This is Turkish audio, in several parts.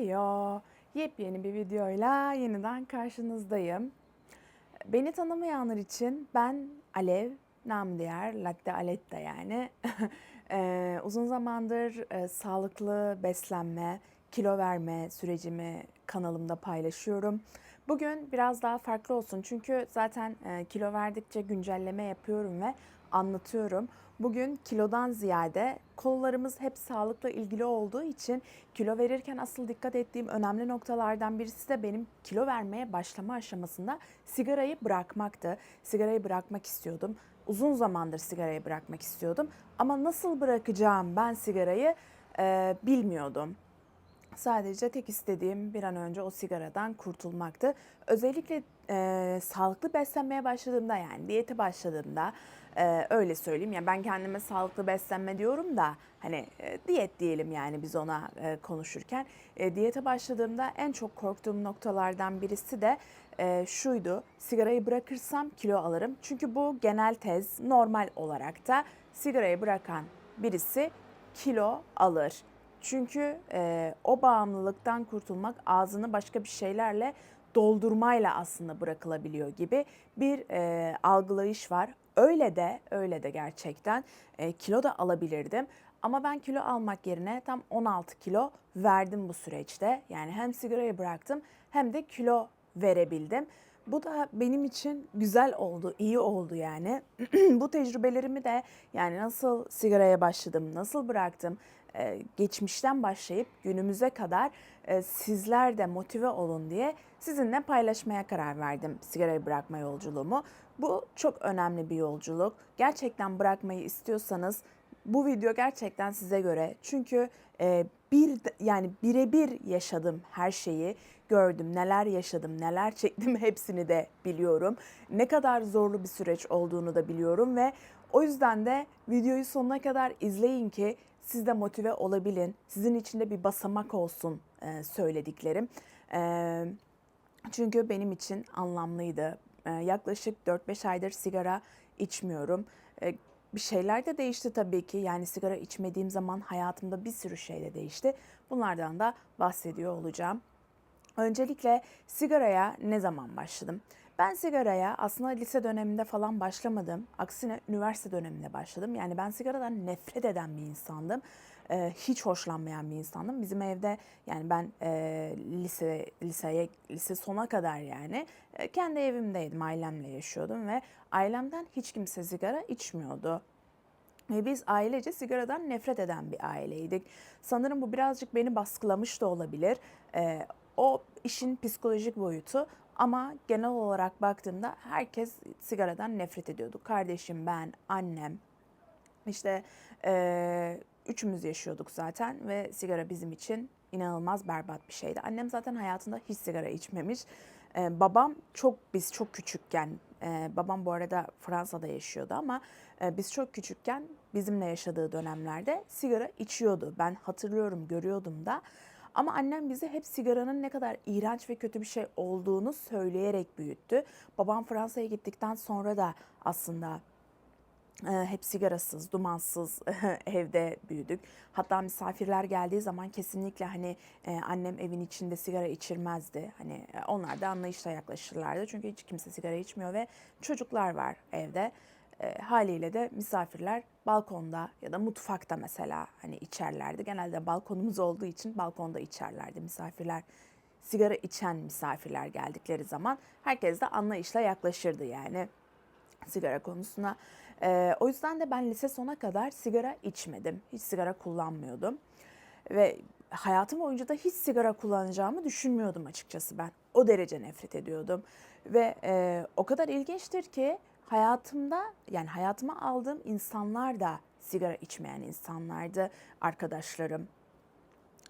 Heyo! Yepyeni bir videoyla yeniden karşınızdayım. Beni tanımayanlar için ben Alev, nam diğer Latte Aletta yani. Eee, uzun zamandır e, sağlıklı beslenme, kilo verme sürecimi kanalımda paylaşıyorum. Bugün biraz daha farklı olsun çünkü zaten e, kilo verdikçe güncelleme yapıyorum ve anlatıyorum. Bugün kilodan ziyade kollarımız hep sağlıkla ilgili olduğu için kilo verirken asıl dikkat ettiğim önemli noktalardan birisi de benim kilo vermeye başlama aşamasında sigarayı bırakmaktı. Sigarayı bırakmak istiyordum. Uzun zamandır sigarayı bırakmak istiyordum ama nasıl bırakacağım ben sigarayı e, bilmiyordum. Sadece tek istediğim bir an önce o sigaradan kurtulmaktı. Özellikle e, sağlıklı beslenmeye başladığımda yani diyete başladığımda e, öyle söyleyeyim. Yani ben kendime sağlıklı beslenme diyorum da hani e, diyet diyelim yani biz ona e, konuşurken. E, diyete başladığımda en çok korktuğum noktalardan birisi de e, şuydu. Sigarayı bırakırsam kilo alırım. Çünkü bu genel tez normal olarak da sigarayı bırakan birisi kilo alır. Çünkü e, o bağımlılıktan kurtulmak ağzını başka bir şeylerle doldurmayla aslında bırakılabiliyor gibi bir e, algılayış var. Öyle de öyle de gerçekten e, kilo da alabilirdim. Ama ben kilo almak yerine tam 16 kilo verdim bu süreçte. Yani hem sigarayı bıraktım hem de kilo verebildim. Bu da benim için güzel oldu, iyi oldu yani. bu tecrübelerimi de yani nasıl sigaraya başladım, nasıl bıraktım, geçmişten başlayıp günümüze kadar e, sizler de motive olun diye sizinle paylaşmaya karar verdim sigarayı bırakma yolculuğumu. Bu çok önemli bir yolculuk. Gerçekten bırakmayı istiyorsanız bu video gerçekten size göre. Çünkü e, bir yani birebir yaşadım her şeyi. Gördüm neler yaşadım, neler çektim hepsini de biliyorum. Ne kadar zorlu bir süreç olduğunu da biliyorum ve o yüzden de videoyu sonuna kadar izleyin ki siz de motive olabilin. Sizin için de bir basamak olsun e, söylediklerim. E, çünkü benim için anlamlıydı. E, yaklaşık 4-5 aydır sigara içmiyorum. E, bir şeyler de değişti tabii ki. Yani sigara içmediğim zaman hayatımda bir sürü şey de değişti. Bunlardan da bahsediyor olacağım. Öncelikle sigaraya ne zaman başladım? Ben sigaraya aslında lise döneminde falan başlamadım. Aksine üniversite döneminde başladım. Yani ben sigaradan nefret eden bir insandım. Ee, hiç hoşlanmayan bir insandım. Bizim evde yani ben e, lise liseye lise sona kadar yani e, kendi evimdeydim. Ailemle yaşıyordum ve ailemden hiç kimse sigara içmiyordu. Ve biz ailece sigaradan nefret eden bir aileydik. Sanırım bu birazcık beni baskılamış da olabilir. Ee, o işin psikolojik boyutu ama genel olarak baktığımda herkes sigaradan nefret ediyordu. Kardeşim, ben, annem, işte e, üçümüz yaşıyorduk zaten ve sigara bizim için inanılmaz berbat bir şeydi. Annem zaten hayatında hiç sigara içmemiş. E, babam çok biz çok küçükken, e, babam bu arada Fransa'da yaşıyordu ama e, biz çok küçükken bizimle yaşadığı dönemlerde sigara içiyordu. Ben hatırlıyorum, görüyordum da. Ama annem bizi hep sigaranın ne kadar iğrenç ve kötü bir şey olduğunu söyleyerek büyüttü. Babam Fransa'ya gittikten sonra da aslında e, hep sigarasız, dumansız evde büyüdük. Hatta misafirler geldiği zaman kesinlikle hani e, annem evin içinde sigara içirmezdi. Hani e, onlar da anlayışla yaklaşırlardı. Çünkü hiç kimse sigara içmiyor ve çocuklar var evde. E, haliyle de misafirler balkonda ya da mutfakta mesela hani içerlerdi. Genelde balkonumuz olduğu için balkonda içerlerdi misafirler. Sigara içen misafirler geldikleri zaman herkes de anlayışla yaklaşırdı yani sigara konusuna. E, o yüzden de ben lise sona kadar sigara içmedim. Hiç sigara kullanmıyordum. Ve hayatım boyunca da hiç sigara kullanacağımı düşünmüyordum açıkçası ben. O derece nefret ediyordum. Ve e, o kadar ilginçtir ki hayatımda yani hayatıma aldığım insanlar da sigara içmeyen insanlardı. Arkadaşlarım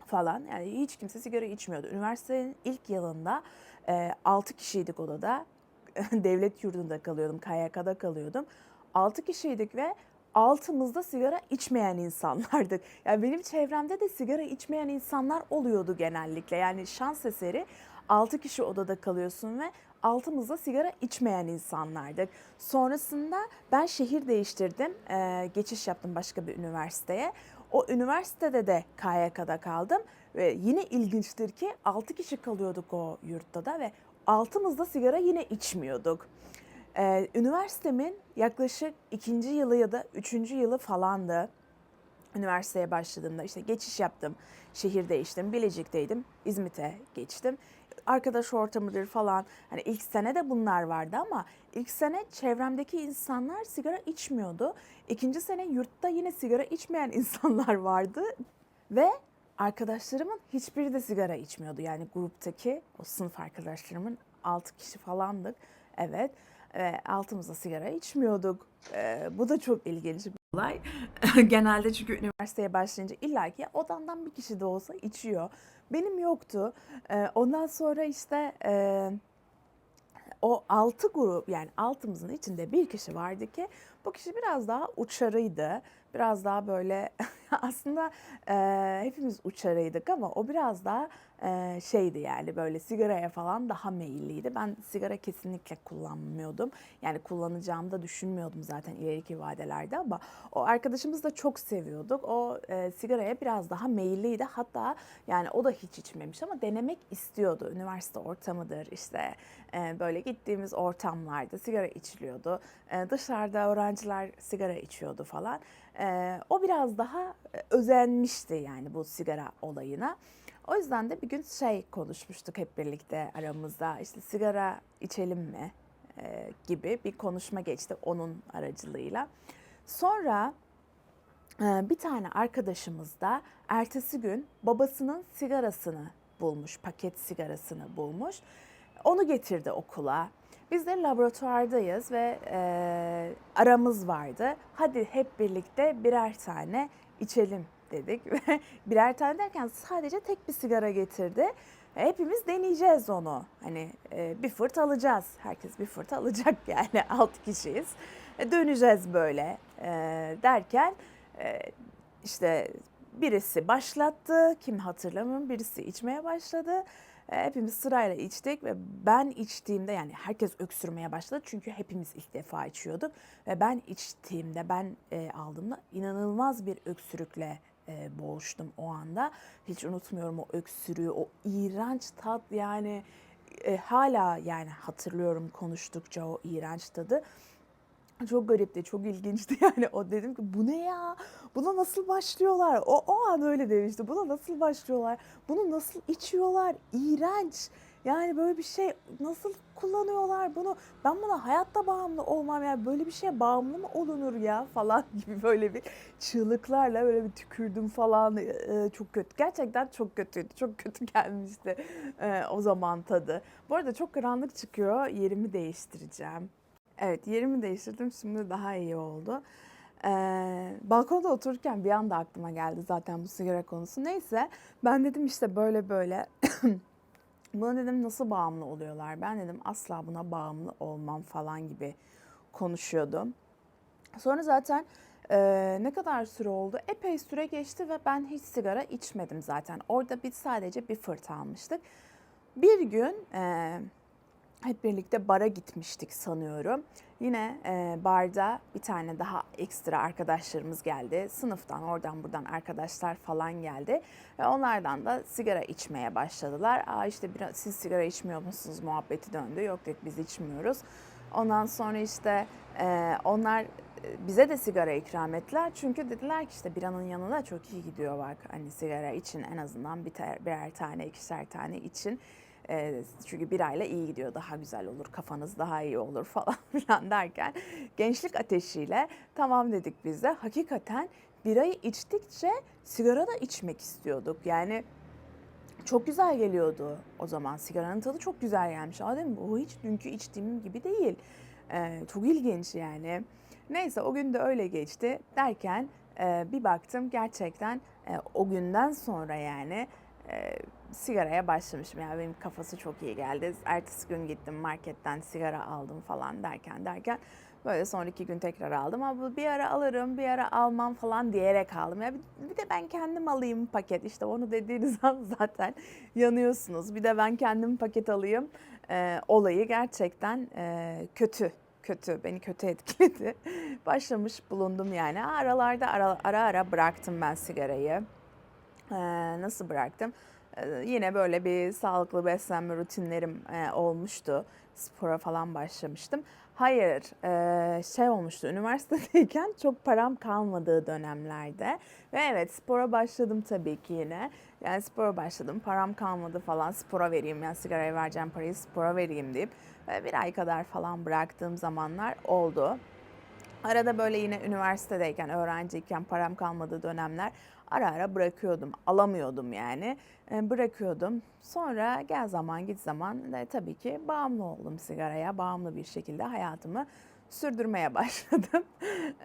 falan. Yani hiç kimse sigara içmiyordu. Üniversitenin ilk yılında e, 6 kişiydik odada. Devlet yurdunda kalıyordum, KYK'da kalıyordum. 6 kişiydik ve altımızda sigara içmeyen insanlardık. Yani benim çevremde de sigara içmeyen insanlar oluyordu genellikle. Yani şans eseri 6 kişi odada kalıyorsun ve altımızda sigara içmeyen insanlardık. Sonrasında ben şehir değiştirdim. Ee, geçiş yaptım başka bir üniversiteye. O üniversitede de KYK'da kaldım Ve yine ilginçtir ki 6 kişi kalıyorduk o yurtta da ve altımız da sigara yine içmiyorduk. Ee, üniversitemin yaklaşık ikinci yılı ya da üçüncü yılı falandı. Üniversiteye başladığımda işte geçiş yaptım, şehir değiştim, Bilecik'teydim, İzmit'e geçtim. Arkadaş ortamıdır falan. Hani ilk sene de bunlar vardı ama ilk sene çevremdeki insanlar sigara içmiyordu. İkinci sene yurtta yine sigara içmeyen insanlar vardı ve arkadaşlarımın hiçbiri de sigara içmiyordu. Yani gruptaki o sınıf arkadaşlarımın 6 kişi falandık. Evet. Ve altımızda sigara içmiyorduk. Ee, bu da çok ilginç bir olay. Genelde çünkü üniversiteye başlayınca illaki odandan bir kişi de olsa içiyor. Benim yoktu. Ee, ondan sonra işte e, o altı grup yani altımızın içinde bir kişi vardı ki bu kişi biraz daha uçarıydı. Biraz daha böyle aslında e, hepimiz uçarıydık ama o biraz daha e, şeydi yani böyle sigaraya falan daha meyilliydi. Ben sigara kesinlikle kullanmıyordum. Yani kullanacağımı da düşünmüyordum zaten ileriki vadelerde ama o arkadaşımız da çok seviyorduk. O e, sigaraya biraz daha meyilliydi. Hatta yani o da hiç içmemiş ama denemek istiyordu. Üniversite ortamıdır işte e, böyle gittiğimiz ortamlarda sigara içiliyordu. E, dışarıda öğrenciler sigara içiyordu falan. E, o biraz daha e, özenmişti yani bu sigara olayına. O yüzden de bir gün şey konuşmuştuk hep birlikte aramızda işte sigara içelim mi e, gibi bir konuşma geçti onun aracılığıyla. Sonra e, bir tane arkadaşımız da ertesi gün babasının sigarasını bulmuş, paket sigarasını bulmuş. Onu getirdi okula. Biz de laboratuvardayız ve e, aramız vardı. Hadi hep birlikte birer tane içelim dedik birer tane derken sadece tek bir sigara getirdi. Hepimiz deneyeceğiz onu. Hani e, bir fırt alacağız. Herkes bir fırt alacak yani altı kişiyiz. E, döneceğiz böyle e, derken e, işte birisi başlattı. Kim hatırlamıyorum birisi içmeye başladı. E, Hepimiz sırayla içtik ve ben içtiğimde yani herkes öksürmeye başladı çünkü hepimiz ilk defa içiyorduk ve ben içtiğimde ben e, aldığımda inanılmaz bir öksürükle e, boğuştum o anda. Hiç unutmuyorum o öksürüğü, o iğrenç tat yani e, hala yani hatırlıyorum konuştukça o iğrenç tadı. Çok garipti, çok ilginçti yani. O dedim ki bu ne ya? Buna nasıl başlıyorlar? O, o an öyle demişti. Buna nasıl başlıyorlar? Bunu nasıl içiyorlar? İğrenç. Yani böyle bir şey nasıl kullanıyorlar bunu? Ben buna hayatta bağımlı olmam ya. Böyle bir şeye bağımlı mı olunur ya falan gibi böyle bir çığlıklarla böyle bir tükürdüm falan. Ee, çok kötü. Gerçekten çok kötüydü. Çok kötü gelmişti ee, o zaman tadı. Bu arada çok karanlık çıkıyor. Yerimi değiştireceğim. Evet yerimi değiştirdim şimdi daha iyi oldu. Ee, balkonda otururken bir anda aklıma geldi zaten bu sigara konusu. Neyse ben dedim işte böyle böyle buna dedim nasıl bağımlı oluyorlar? Ben dedim asla buna bağımlı olmam falan gibi konuşuyordum. Sonra zaten e, ne kadar süre oldu? Epey süre geçti ve ben hiç sigara içmedim zaten. Orada bir sadece bir fırt almıştık. Bir gün e, hep birlikte bara gitmiştik sanıyorum. Yine e, barda bir tane daha ekstra arkadaşlarımız geldi. Sınıftan oradan buradan arkadaşlar falan geldi. Ve onlardan da sigara içmeye başladılar. Aa işte biraz, siz sigara içmiyor musunuz muhabbeti döndü. Yok dedik biz içmiyoruz. Ondan sonra işte e, onlar e, bize de sigara ikram ettiler. Çünkü dediler ki işte biranın yanına çok iyi gidiyor bak. Hani sigara için en azından bir birer tane, ikişer tane için. E, çünkü birayla iyi gidiyor, daha güzel olur, kafanız daha iyi olur falan filan derken gençlik ateşiyle tamam dedik biz de. Hakikaten birayı içtikçe sigara da içmek istiyorduk. Yani çok güzel geliyordu o zaman. Sigaranın tadı çok güzel gelmiş. Aa bu hiç dünkü içtiğim gibi değil. Ee, çok ilginç yani. Neyse o gün de öyle geçti derken e, bir baktım gerçekten e, o günden sonra yani e, sigaraya başlamışım. Yani benim kafası çok iyi geldi. Ertesi gün gittim marketten sigara aldım falan derken derken böyle sonraki gün tekrar aldım. Ama bir ara alırım, bir ara almam falan diyerek aldım. Ya bir, bir de ben kendim alayım paket. İşte onu dediğiniz an zaten yanıyorsunuz. Bir de ben kendim paket alayım. Ee, olayı gerçekten e, kötü kötü, beni kötü etkiledi. Başlamış bulundum yani. Aralarda ara ara, ara bıraktım ben sigarayı. Ee, nasıl bıraktım? Ee, yine böyle bir sağlıklı beslenme rutinlerim e, olmuştu. Spora falan başlamıştım. Hayır, e, şey olmuştu. Üniversitedeyken çok param kalmadığı dönemlerde ve evet spora başladım tabii ki yine. Yani spora başladım, param kalmadı falan. Spora vereyim, yani sigaraya vereceğim parayı spora vereyim deyip e, bir ay kadar falan bıraktığım zamanlar oldu. Arada böyle yine üniversitedeyken, öğrenciyken param kalmadığı dönemler ara ara bırakıyordum. Alamıyordum yani. E, bırakıyordum. Sonra gel zaman git zaman da tabii ki bağımlı oldum sigaraya. Bağımlı bir şekilde hayatımı sürdürmeye başladım.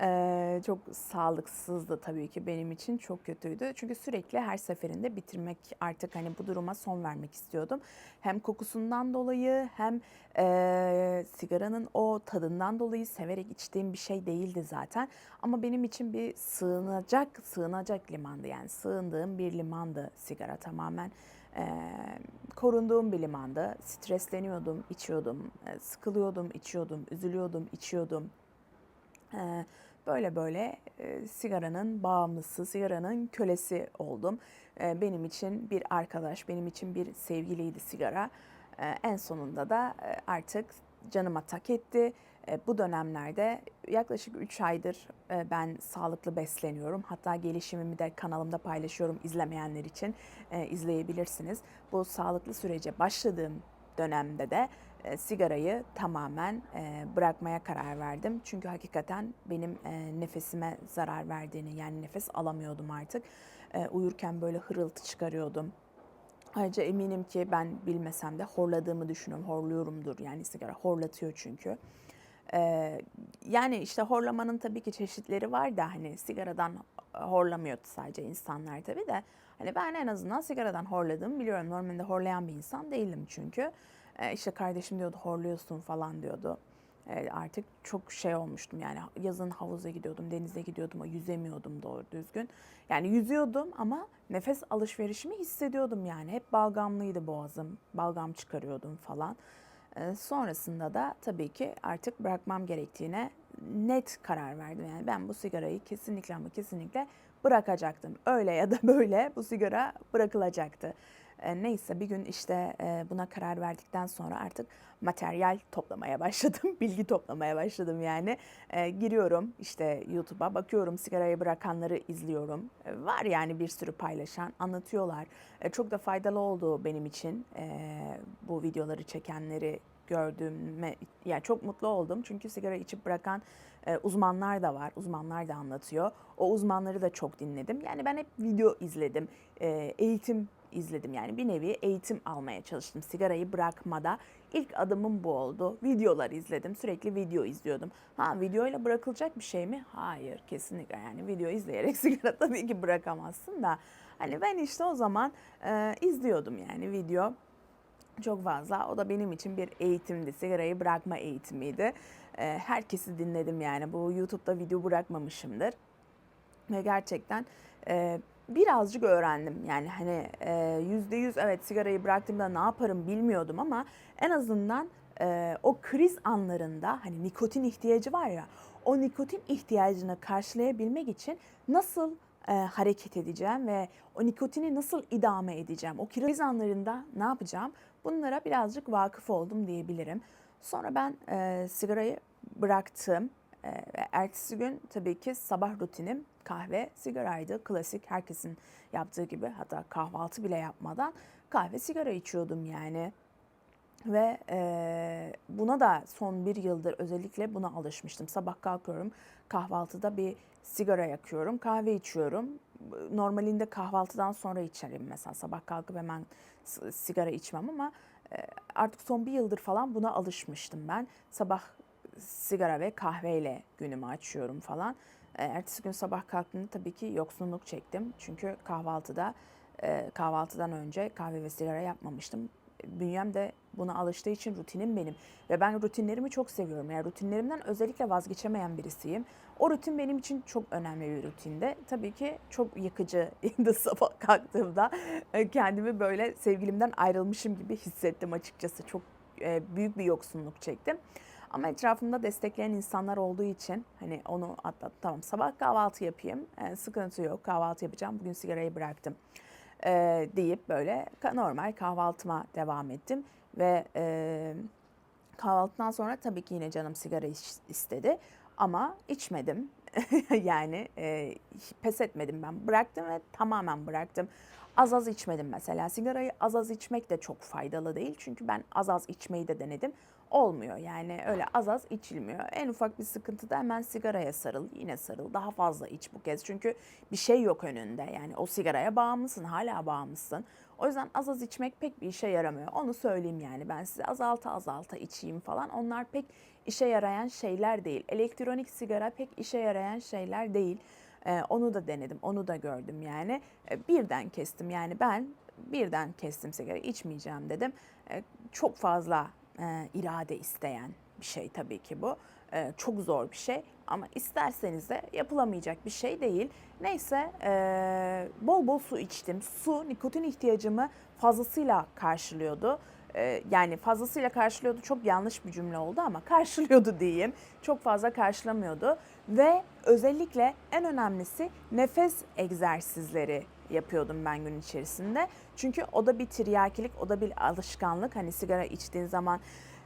E, çok sağlıksızdı tabii ki benim için çok kötüydü. Çünkü sürekli her seferinde bitirmek artık hani bu duruma son vermek istiyordum. Hem kokusundan dolayı hem e, sigaranın o tadından dolayı severek içtiğim bir şey değildi zaten. Ama benim için bir sığınacak, sığınacak limandı yani sığındığım bir limandı sigara tamamen. Korunduğum bir limandı. Stresleniyordum, içiyordum, sıkılıyordum, içiyordum, üzülüyordum, içiyordum. Böyle böyle sigaranın bağımlısı, sigaranın kölesi oldum. Benim için bir arkadaş, benim için bir sevgiliydi sigara. En sonunda da artık canıma tak etti. E, bu dönemlerde yaklaşık 3 aydır e, ben sağlıklı besleniyorum. Hatta gelişimimi de kanalımda paylaşıyorum izlemeyenler için e, izleyebilirsiniz. Bu sağlıklı sürece başladığım dönemde de sigarayı tamamen bırakmaya karar verdim. Çünkü hakikaten benim nefesime zarar verdiğini yani nefes alamıyordum artık. Uyurken böyle hırıltı çıkarıyordum. Ayrıca eminim ki ben bilmesem de horladığımı düşünüyorum. Horluyorumdur yani sigara horlatıyor çünkü. Yani işte horlamanın tabii ki çeşitleri var da hani sigaradan horlamıyordu sadece insanlar tabii de. Hani ben en azından sigaradan horladığımı biliyorum. Normalde horlayan bir insan değilim çünkü. İşte kardeşim diyordu horluyorsun falan diyordu. Artık çok şey olmuştum yani yazın havuza gidiyordum, denize gidiyordum ama yüzemiyordum doğru düzgün. Yani yüzüyordum ama nefes alışverişimi hissediyordum yani. Hep balgamlıydı boğazım, balgam çıkarıyordum falan. Ee, sonrasında da tabii ki artık bırakmam gerektiğine net karar verdim. Yani ben bu sigarayı kesinlikle ama kesinlikle bırakacaktım. Öyle ya da böyle bu sigara bırakılacaktı. E, neyse bir gün işte e, buna karar verdikten sonra artık materyal toplamaya başladım. Bilgi toplamaya başladım yani. E, giriyorum işte YouTube'a bakıyorum sigarayı bırakanları izliyorum. E, var yani bir sürü paylaşan anlatıyorlar. Çok da faydalı oldu benim için bu videoları çekenleri gördüğüme yani çok mutlu oldum. Çünkü sigara içip bırakan e, uzmanlar da var. Uzmanlar da anlatıyor. O uzmanları da çok dinledim. Yani ben hep video izledim. E, eğitim izledim yani bir nevi eğitim almaya çalıştım sigarayı bırakmada. ilk adımım bu oldu. Videolar izledim. Sürekli video izliyordum. Ha videoyla bırakılacak bir şey mi? Hayır kesinlikle yani video izleyerek sigara tabii ki bırakamazsın da. Hani ben işte o zaman e, izliyordum yani video çok fazla. O da benim için bir eğitimdi. Sigarayı bırakma eğitimiydi. E, herkesi dinledim yani. Bu YouTube'da video bırakmamışımdır. Ve gerçekten e, birazcık öğrendim. Yani hani e, yüzde yüz evet sigarayı bıraktığımda ne yaparım bilmiyordum ama en azından e, o kriz anlarında hani nikotin ihtiyacı var ya o nikotin ihtiyacını karşılayabilmek için nasıl e, hareket edeceğim ve o nikotini nasıl idame edeceğim? O kriz anlarında ne yapacağım? Bunlara birazcık vakıf oldum diyebilirim. Sonra ben e, sigarayı bıraktım. E, ertesi gün tabii ki sabah rutinim kahve, sigaraydı. Klasik herkesin yaptığı gibi hatta kahvaltı bile yapmadan kahve, sigara içiyordum yani. Ve e, buna da son bir yıldır özellikle buna alışmıştım. Sabah kalkıyorum kahvaltıda bir sigara yakıyorum, kahve içiyorum. Normalinde kahvaltıdan sonra içerim mesela sabah kalkıp hemen sigara içmem ama e, artık son bir yıldır falan buna alışmıştım ben. Sabah sigara ve kahveyle günümü açıyorum falan. E, ertesi gün sabah kalktığımda tabii ki yoksunluk çektim. Çünkü kahvaltıda e, kahvaltıdan önce kahve ve sigara yapmamıştım. Bünyem de buna alıştığı için rutinim benim. Ve ben rutinlerimi çok seviyorum. Yani rutinlerimden özellikle vazgeçemeyen birisiyim. O rutin benim için çok önemli bir rutinde. Tabii ki çok yıkıcıydı sabah kalktığımda. E, kendimi böyle sevgilimden ayrılmışım gibi hissettim açıkçası. Çok büyük bir yoksunluk çektim. Ama etrafımda destekleyen insanlar olduğu için hani onu atlat tamam sabah kahvaltı yapayım e, sıkıntı yok kahvaltı yapacağım bugün sigarayı bıraktım. e, deyip böyle normal kahvaltıma devam ettim ve e, kahvaltıdan sonra tabii ki yine canım sigara istedi ama içmedim. yani e, pes etmedim ben bıraktım ve tamamen bıraktım. Az az içmedim mesela. Sigarayı az az içmek de çok faydalı değil. Çünkü ben az az içmeyi de denedim. Olmuyor yani öyle az az içilmiyor. En ufak bir sıkıntıda hemen sigaraya sarıl. Yine sarıl. Daha fazla iç bu kez. Çünkü bir şey yok önünde. Yani o sigaraya bağımlısın. Hala bağımlısın. O yüzden az az içmek pek bir işe yaramıyor. Onu söyleyeyim yani ben size azalta azalta içeyim falan. Onlar pek işe yarayan şeyler değil. Elektronik sigara pek işe yarayan şeyler değil. Ee, onu da denedim, onu da gördüm yani. Ee, birden kestim yani ben birden kestim sigara içmeyeceğim dedim. Ee, çok fazla e, irade isteyen bir şey tabii ki bu. Ee, çok zor bir şey ama isterseniz de yapılamayacak bir şey değil. Neyse e, bol bol su içtim. Su nikotin ihtiyacımı fazlasıyla karşılıyordu. Ee, yani fazlasıyla karşılıyordu çok yanlış bir cümle oldu ama karşılıyordu diyeyim. Çok fazla karşılamıyordu ve özellikle en önemlisi nefes egzersizleri yapıyordum ben gün içerisinde. Çünkü o da bir tiryakilik, o da bir alışkanlık. Hani sigara içtiğin zaman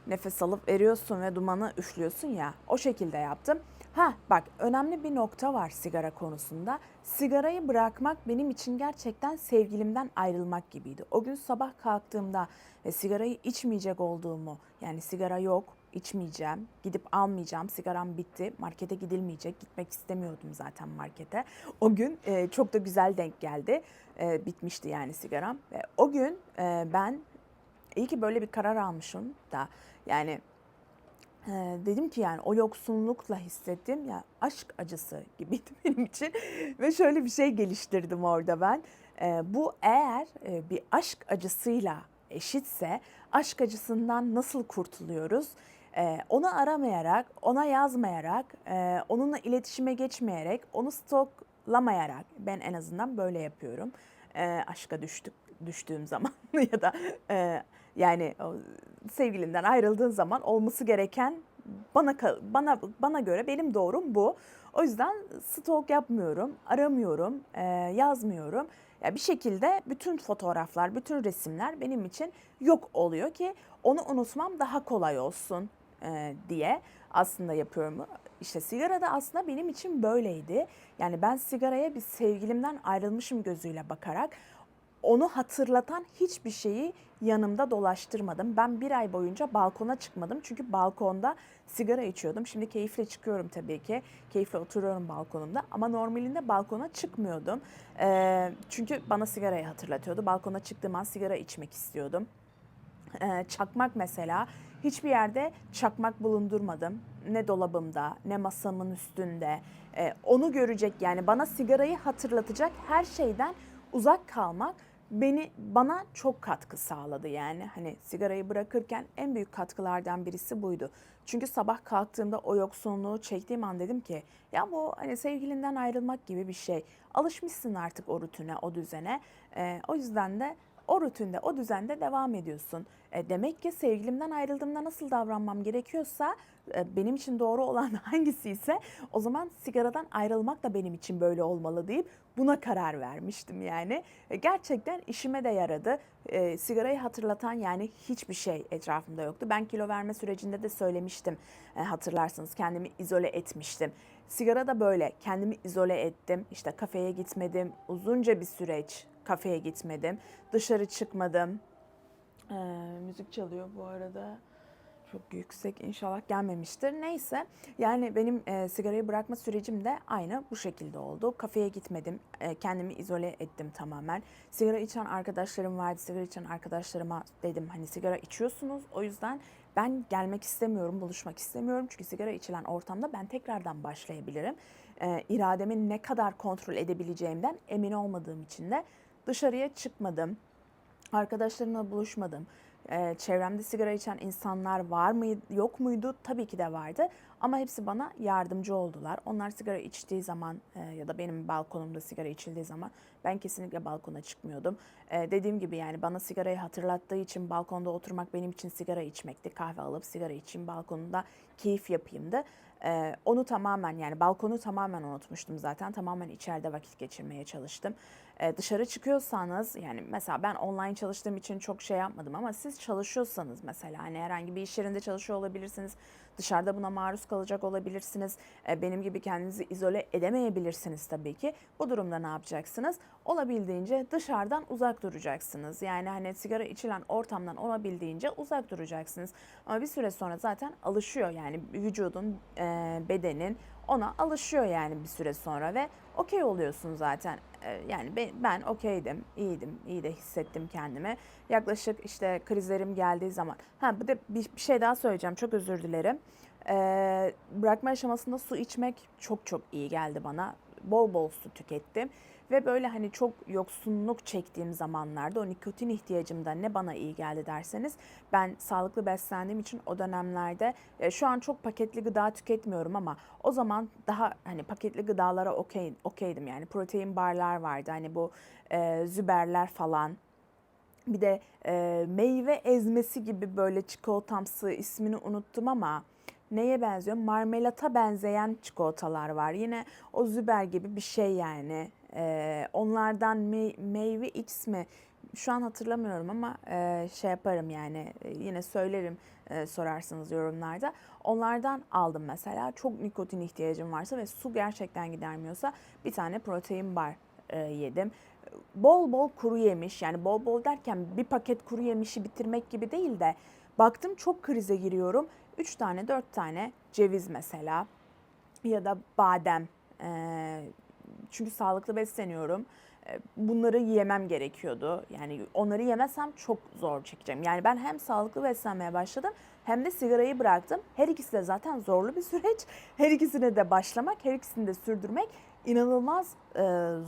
nefes alıp veriyorsun ve dumanı üflüyorsun ya. O şekilde yaptım. Ha bak önemli bir nokta var sigara konusunda. Sigarayı bırakmak benim için gerçekten sevgilimden ayrılmak gibiydi. O gün sabah kalktığımda ve sigarayı içmeyecek olduğumu yani sigara yok içmeyeceğim, gidip almayacağım, sigaram bitti, markete gidilmeyecek, gitmek istemiyordum zaten markete. O gün e, çok da güzel denk geldi, E, bitmişti yani sigaram. Ve o gün e, ben iyi ki böyle bir karar almışım da yani e, dedim ki yani o yoksunlukla hissettiğim ya aşk acısı gibiydi benim için ve şöyle bir şey geliştirdim orada ben. E, bu eğer e, bir aşk acısıyla eşitse aşk acısından nasıl kurtuluyoruz? E, onu aramayarak, ona yazmayarak, e, onunla iletişime geçmeyerek, onu stoklamayarak ben en azından böyle yapıyorum. E, aşka düştük düştüğüm zaman ya da e, yani sevgilinden ayrıldığın zaman olması gereken bana bana bana göre benim doğrum bu. O yüzden stalk yapmıyorum, aramıyorum, e, yazmıyorum. Ya bir şekilde bütün fotoğraflar, bütün resimler benim için yok oluyor ki onu unutmam daha kolay olsun e, diye aslında yapıyorum. İşte sigara da aslında benim için böyleydi. Yani ben sigaraya bir sevgilimden ayrılmışım gözüyle bakarak onu hatırlatan hiçbir şeyi yanımda dolaştırmadım. Ben bir ay boyunca balkona çıkmadım. Çünkü balkonda sigara içiyordum. Şimdi keyifle çıkıyorum tabii ki. Keyifle oturuyorum balkonumda. Ama normalinde balkona çıkmıyordum. Ee, çünkü bana sigarayı hatırlatıyordu. Balkona çıktığım an sigara içmek istiyordum. Ee, çakmak mesela hiçbir yerde çakmak bulundurmadım. Ne dolabımda, ne masamın üstünde. Ee, onu görecek yani bana sigarayı hatırlatacak her şeyden uzak kalmak beni bana çok katkı sağladı yani. Hani sigarayı bırakırken en büyük katkılardan birisi buydu. Çünkü sabah kalktığımda o yoksunluğu çektiğim an dedim ki ya bu hani sevgilinden ayrılmak gibi bir şey. Alışmışsın artık o rutine, o düzene. Ee, o yüzden de o rutinde, o düzende devam ediyorsun. E, demek ki sevgilimden ayrıldığımda nasıl davranmam gerekiyorsa e, benim için doğru olan hangisi ise o zaman sigaradan ayrılmak da benim için böyle olmalı deyip buna karar vermiştim yani. E, gerçekten işime de yaradı. Sigarayı hatırlatan yani hiçbir şey etrafımda yoktu. Ben kilo verme sürecinde de söylemiştim hatırlarsınız kendimi izole etmiştim. Sigara da böyle kendimi izole ettim. İşte kafeye gitmedim. Uzunca bir süreç kafeye gitmedim. Dışarı çıkmadım. Ee, müzik çalıyor bu arada. Çok yüksek inşallah gelmemiştir. Neyse yani benim e, sigarayı bırakma sürecim de aynı bu şekilde oldu. Kafeye gitmedim. E, kendimi izole ettim tamamen. Sigara içen arkadaşlarım vardı. Sigara içen arkadaşlarıma dedim hani sigara içiyorsunuz. O yüzden ben gelmek istemiyorum, buluşmak istemiyorum. Çünkü sigara içilen ortamda ben tekrardan başlayabilirim. E, irademi ne kadar kontrol edebileceğimden emin olmadığım için de dışarıya çıkmadım. Arkadaşlarımla buluşmadım. Ee, çevremde sigara içen insanlar var mıydı, yok muydu? Tabii ki de vardı. Ama hepsi bana yardımcı oldular. Onlar sigara içtiği zaman e, ya da benim balkonumda sigara içildiği zaman ben kesinlikle balkona çıkmıyordum. E, dediğim gibi yani bana sigarayı hatırlattığı için balkonda oturmak benim için sigara içmekti. Kahve alıp sigara içeyim balkonunda keyif yapayımdı. Ee, onu tamamen yani balkonu tamamen unutmuştum zaten. Tamamen içeride vakit geçirmeye çalıştım. Dışarı çıkıyorsanız yani mesela ben online çalıştığım için çok şey yapmadım ama siz çalışıyorsanız mesela hani herhangi bir iş yerinde çalışıyor olabilirsiniz. Dışarıda buna maruz kalacak olabilirsiniz. Benim gibi kendinizi izole edemeyebilirsiniz tabii ki. Bu durumda ne yapacaksınız? Olabildiğince dışarıdan uzak duracaksınız. Yani hani sigara içilen ortamdan olabildiğince uzak duracaksınız. Ama bir süre sonra zaten alışıyor yani vücudun, bedenin ona alışıyor yani bir süre sonra ve okey oluyorsun zaten. E, yani ben, ben okeydim, iyiydim, iyi de hissettim kendimi. Yaklaşık işte krizlerim geldiği zaman. Ha bir de bir, şey daha söyleyeceğim çok özür dilerim. E, bırakma aşamasında su içmek çok çok iyi geldi bana. Bol bol su tükettim. Ve böyle hani çok yoksunluk çektiğim zamanlarda o nikotin ihtiyacımda ne bana iyi geldi derseniz ben sağlıklı beslendiğim için o dönemlerde e, şu an çok paketli gıda tüketmiyorum ama o zaman daha hani paketli gıdalara okey okeydim yani protein barlar vardı hani bu e, züberler falan bir de e, meyve ezmesi gibi böyle çikolatamsı ismini unuttum ama neye benziyor? Marmelata benzeyen çikolatalar var. Yine o Züber gibi bir şey yani. E, onlardan me- meyve mi? Şu an hatırlamıyorum ama e, şey yaparım yani e, yine söylerim e, sorarsınız yorumlarda. Onlardan aldım mesela. Çok nikotin ihtiyacım varsa ve su gerçekten gidermiyorsa bir tane protein bar e, yedim bol bol kuru yemiş yani bol bol derken bir paket kuru yemişi bitirmek gibi değil de baktım çok krize giriyorum. 3 tane 4 tane ceviz mesela ya da badem Ee, çünkü sağlıklı besleniyorum. Bunları yemem gerekiyordu. Yani onları yemezsem çok zor çekeceğim. Yani ben hem sağlıklı beslenmeye başladım hem de sigarayı bıraktım. Her ikisi de zaten zorlu bir süreç. Her ikisine de başlamak, her ikisini de sürdürmek inanılmaz e,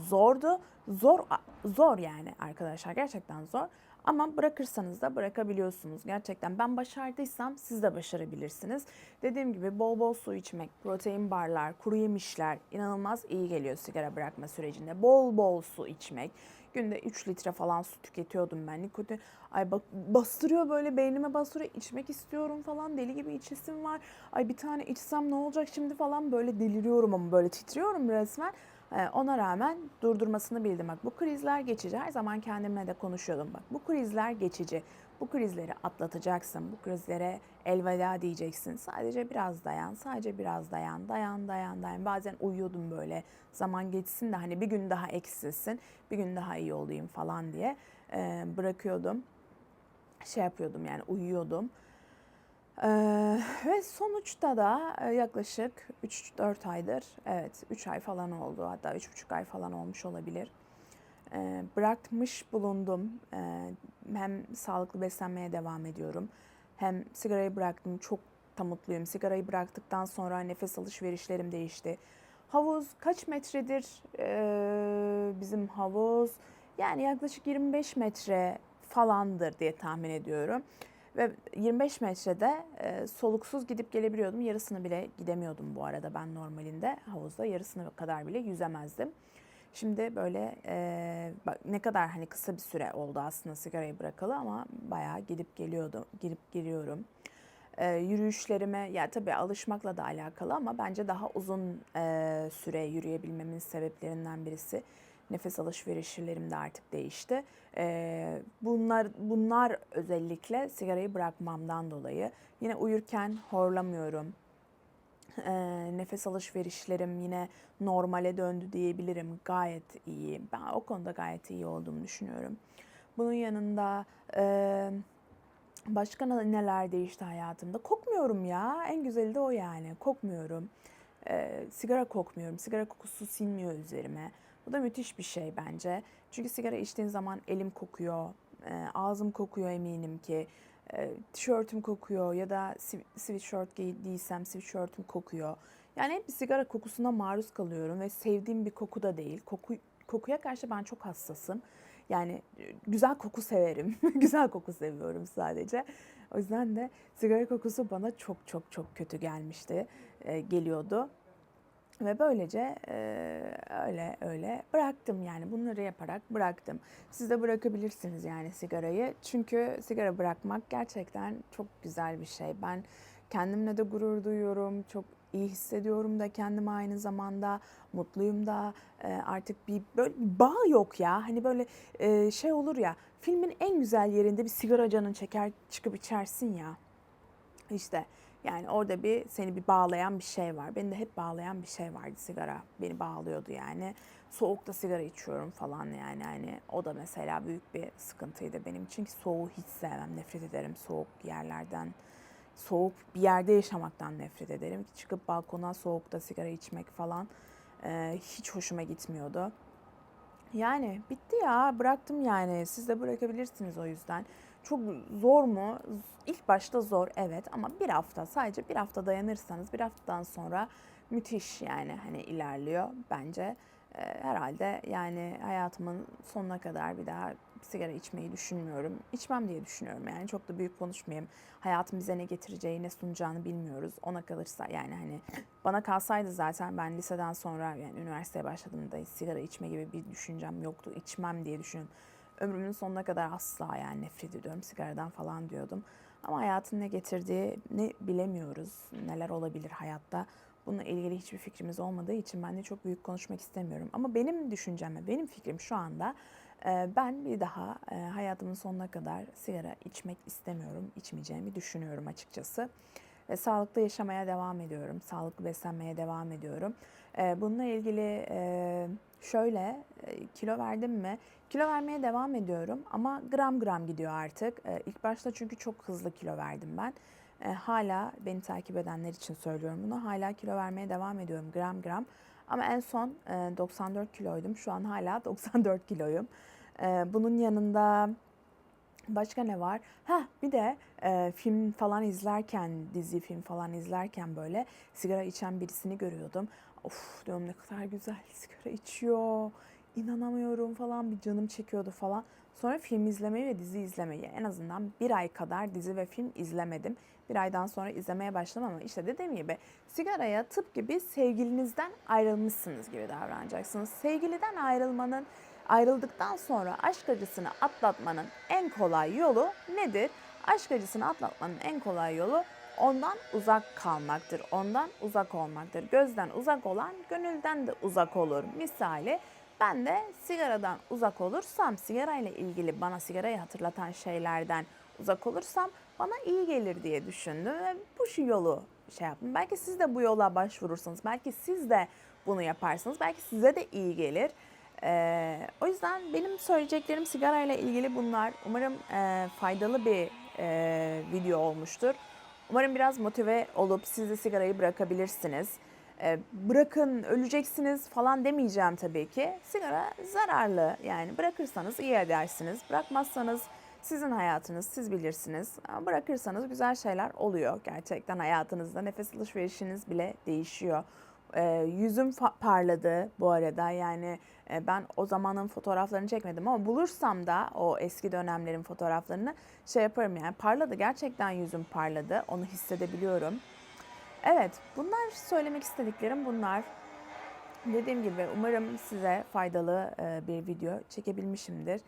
zordu. Zor zor yani arkadaşlar gerçekten zor. Ama bırakırsanız da bırakabiliyorsunuz. Gerçekten ben başardıysam siz de başarabilirsiniz. Dediğim gibi bol bol su içmek, protein barlar, kuru yemişler inanılmaz iyi geliyor sigara bırakma sürecinde. Bol bol su içmek. Günde 3 litre falan su tüketiyordum ben. Nikotin ay bak bastırıyor böyle beynime bastırıyor. içmek istiyorum falan deli gibi içesim var. Ay bir tane içsem ne olacak şimdi falan böyle deliriyorum ama böyle titriyorum resmen. Ee, Ona rağmen durdurmasını bildim. Bak bu krizler geçici. Her zaman kendimle de konuşuyordum. Bak bu krizler geçici. Bu krizleri atlatacaksın. Bu krizlere elveda diyeceksin. Sadece biraz dayan. Sadece biraz dayan. Dayan, dayan, dayan. Bazen uyuyordum böyle. Zaman geçsin de hani bir gün daha eksilsin. Bir gün daha iyi olayım falan diye ee, bırakıyordum. Şey yapıyordum yani uyuyordum. Ee, ve sonuçta da yaklaşık 3-4 aydır, evet 3 ay falan oldu hatta 3,5 ay falan olmuş olabilir. Ee, bırakmış bulundum. Ee, hem sağlıklı beslenmeye devam ediyorum. Hem sigarayı bıraktım. Çok da mutluyum. Sigarayı bıraktıktan sonra nefes alışverişlerim değişti. Havuz kaç metredir ee, bizim havuz? Yani yaklaşık 25 metre falandır diye tahmin ediyorum. Ve 25 metrede e, soluksuz gidip gelebiliyordum. Yarısını bile gidemiyordum bu arada ben normalinde havuzda yarısını kadar bile yüzemezdim. Şimdi böyle e, bak ne kadar hani kısa bir süre oldu aslında sigarayı bırakalı ama bayağı gidip geliyordu, gidip geliyorum. E, yürüyüşlerime ya tabii alışmakla da alakalı ama bence daha uzun e, süre yürüyebilmemin sebeplerinden birisi nefes alışverişlerim de artık değişti. E, bunlar bunlar özellikle sigarayı bırakmamdan dolayı. Yine uyurken horlamıyorum. E, nefes alışverişlerim yine normale döndü diyebilirim. Gayet iyi. Ben o konuda gayet iyi olduğumu düşünüyorum. Bunun yanında e, başka ne- neler değişti hayatımda? Kokmuyorum ya. En güzeli de o yani. Kokmuyorum. E, sigara kokmuyorum. Sigara kokusu sinmiyor üzerime. Bu da müthiş bir şey bence. Çünkü sigara içtiğin zaman elim kokuyor, e, ağzım kokuyor eminim ki. E, tişörtüm kokuyor ya da sweatshirt giydiysem sweatshirtüm kokuyor. Yani hep bir sigara kokusuna maruz kalıyorum ve sevdiğim bir koku da değil. Koku, kokuya karşı ben çok hassasım. Yani e, güzel koku severim. güzel koku seviyorum sadece. O yüzden de sigara kokusu bana çok çok çok kötü gelmişti, geliyordu. Ve böylece e, öyle öyle bıraktım yani bunları yaparak bıraktım. Siz de bırakabilirsiniz yani sigarayı. Çünkü sigara bırakmak gerçekten çok güzel bir şey. Ben kendimle de gurur duyuyorum. Çok iyi hissediyorum da kendimi aynı zamanda mutluyum da e, artık bir böyle bir bağ yok ya. Hani böyle e, şey olur ya filmin en güzel yerinde bir sigara canın çeker çıkıp içersin ya. İşte yani orada bir seni bir bağlayan bir şey var. Beni de hep bağlayan bir şey vardı sigara. Beni bağlıyordu yani. Soğukta sigara içiyorum falan yani. yani o da mesela büyük bir sıkıntıydı benim için ki soğuğu hiç sevmem. Nefret ederim soğuk yerlerden. Soğuk bir yerde yaşamaktan nefret ederim. Çıkıp balkona soğukta sigara içmek falan e, hiç hoşuma gitmiyordu. Yani bitti ya bıraktım yani siz de bırakabilirsiniz o yüzden. Çok zor mu? İlk başta zor evet ama bir hafta sadece bir hafta dayanırsanız bir haftadan sonra müthiş yani hani ilerliyor bence. Ee, herhalde yani hayatımın sonuna kadar bir daha sigara içmeyi düşünmüyorum. İçmem diye düşünüyorum yani çok da büyük konuşmayayım. Hayatın bize ne getireceği ne sunacağını bilmiyoruz. Ona kalırsa yani hani bana kalsaydı zaten ben liseden sonra yani üniversiteye başladığımda sigara içme gibi bir düşüncem yoktu. İçmem diye düşünüyorum. Ömrümün sonuna kadar asla yani nefret ediyorum sigaradan falan diyordum. Ama hayatın ne getirdiğini bilemiyoruz. Neler olabilir hayatta. Bununla ilgili hiçbir fikrimiz olmadığı için ben de çok büyük konuşmak istemiyorum. Ama benim düşüncem ve benim fikrim şu anda e, ben bir daha e, hayatımın sonuna kadar sigara içmek istemiyorum. İçmeyeceğimi düşünüyorum açıkçası. Ve sağlıklı yaşamaya devam ediyorum. Sağlıklı beslenmeye devam ediyorum. E, Bununla ilgili e, şöyle e, kilo verdim mi? Kilo vermeye devam ediyorum ama gram gram gidiyor artık. E, İlk başta çünkü çok hızlı kilo verdim ben. E, hala beni takip edenler için söylüyorum bunu. Hala kilo vermeye devam ediyorum gram gram. Ama en son e, 94 kiloydum. Şu an hala 94 kiloyum. E, bunun yanında başka ne var? Ha bir de e, film falan izlerken, dizi film falan izlerken böyle sigara içen birisini görüyordum. Of diyorum ne kadar güzel sigara içiyor. İnanamıyorum falan bir canım çekiyordu falan. Sonra film izlemeyi ve dizi izlemeyi en azından bir ay kadar dizi ve film izlemedim. Bir aydan sonra izlemeye başladım ama işte dediğim gibi sigaraya tıpkı gibi sevgilinizden ayrılmışsınız gibi davranacaksınız. Sevgiliden ayrılmanın ayrıldıktan sonra aşk acısını atlatmanın en kolay yolu nedir? Aşk acısını atlatmanın en kolay yolu ondan uzak kalmaktır. Ondan uzak olmaktır. Gözden uzak olan gönülden de uzak olur. Misali ben de sigaradan uzak olursam, sigarayla ilgili bana sigarayı hatırlatan şeylerden uzak olursam bana iyi gelir diye düşündüm ve bu şu yolu şey yaptım. Belki siz de bu yola başvurursanız, belki siz de bunu yaparsınız, belki size de iyi gelir. Ee, o yüzden benim söyleyeceklerim sigarayla ilgili bunlar. Umarım e, faydalı bir e, video olmuştur. Umarım biraz motive olup siz de sigarayı bırakabilirsiniz. E, bırakın öleceksiniz falan demeyeceğim tabii ki. Sigara zararlı yani bırakırsanız iyi edersiniz. Bırakmazsanız sizin hayatınız siz bilirsiniz. Ama bırakırsanız güzel şeyler oluyor gerçekten hayatınızda. Nefes alışverişiniz bile değişiyor. E, yüzüm parladı bu arada yani e, ben o zamanın fotoğraflarını çekmedim ama bulursam da o eski dönemlerin fotoğraflarını şey yaparım yani parladı gerçekten yüzüm parladı onu hissedebiliyorum. Evet bunlar söylemek istediklerim bunlar. Dediğim gibi umarım size faydalı e, bir video çekebilmişimdir.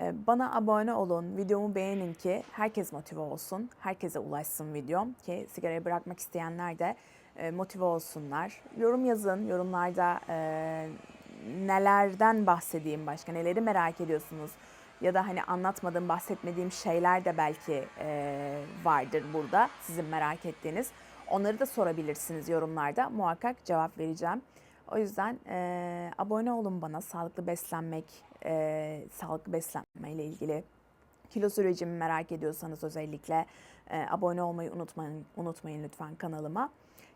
E, Bana abone olun, videomu beğenin ki herkes motive olsun, herkese ulaşsın videom ki sigarayı bırakmak isteyenler de motive olsunlar. Yorum yazın, yorumlarda e, nelerden bahsedeyim başka, neleri merak ediyorsunuz ya da hani anlatmadığım, bahsetmediğim şeyler de belki e, vardır burada sizin merak ettiğiniz. Onları da sorabilirsiniz yorumlarda, muhakkak cevap vereceğim. O yüzden e, abone olun bana sağlıklı beslenmek, e, sağlıklı beslenme ile ilgili kilo sürecimi merak ediyorsanız özellikle e, abone olmayı unutmayın, unutmayın lütfen kanalıma.